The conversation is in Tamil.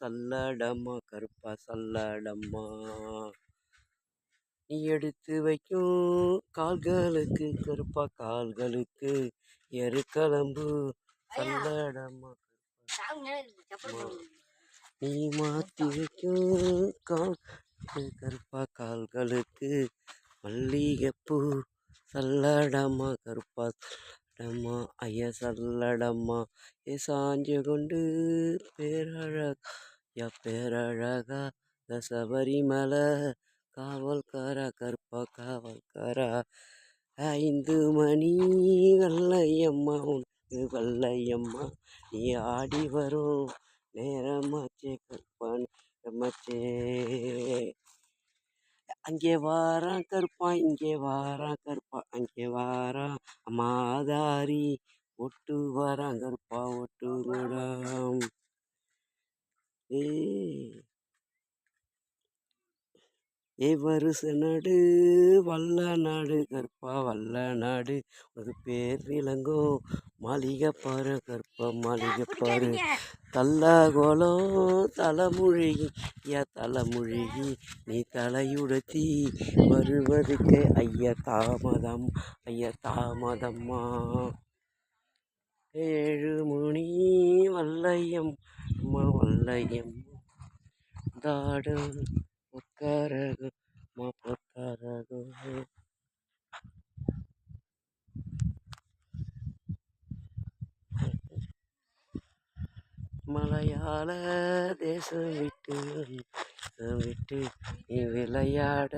சல்லடம்மா கருப்பா சல்லடம்மா நீ எடுத்து வைக்கும் கால்களுக்கு கருப்பா கால்களுக்கு எருக்களம்பு சல்லடம்மா நீ மாத்தி வைக்கும் கால் கருப்பா கால்களுக்கு மல்லிகைப்பூ. சல்லடம்மா கருப்பா சல்லடம்மா ஐயா சல்லடம்மா ஏ சாஞ்சு கொண்டு பேரழகா பேரழகா இந்த சபரிமலை காவல்காரா கருப்பா காவல்காரா ஐந்து மணி வெள்ளையம்மா உனக்கு வெள்ளையம்மா நீ ஆடி வரும் நேரமாச்சே கற்பான் நேரமாச்சே. அங்கே வாரான் கருப்பான் இங்கே வாரான் கருப்பான் அங்கே வாரான் அம்மாதாரி ஒட்டு வாரான் கருப்பா ஒட்டு கூடம் ஏ ஏ வருஷ நாடு வல்ல நாடு? கற்பா வல்ல நாடு. ஒரு பேர் விளங்கும் மாளிகை பாரு கற்பா மாளிகை பாரு. தல்லாகோலம் தலைமுழுகி. ஐயா தலைமுழுகி. நீ தலையுடுத்தி. வருவதுக்கு ஐயா தாமதம். ஐயா தாமதம்மா. ஏழு மணி வல்லையம். அம்மா வல்லையம். தாடும் பொற்காரகு அம்மா பொற்காரகு மலையாள தேசம் விட்டு விட்டு நீ விளையாட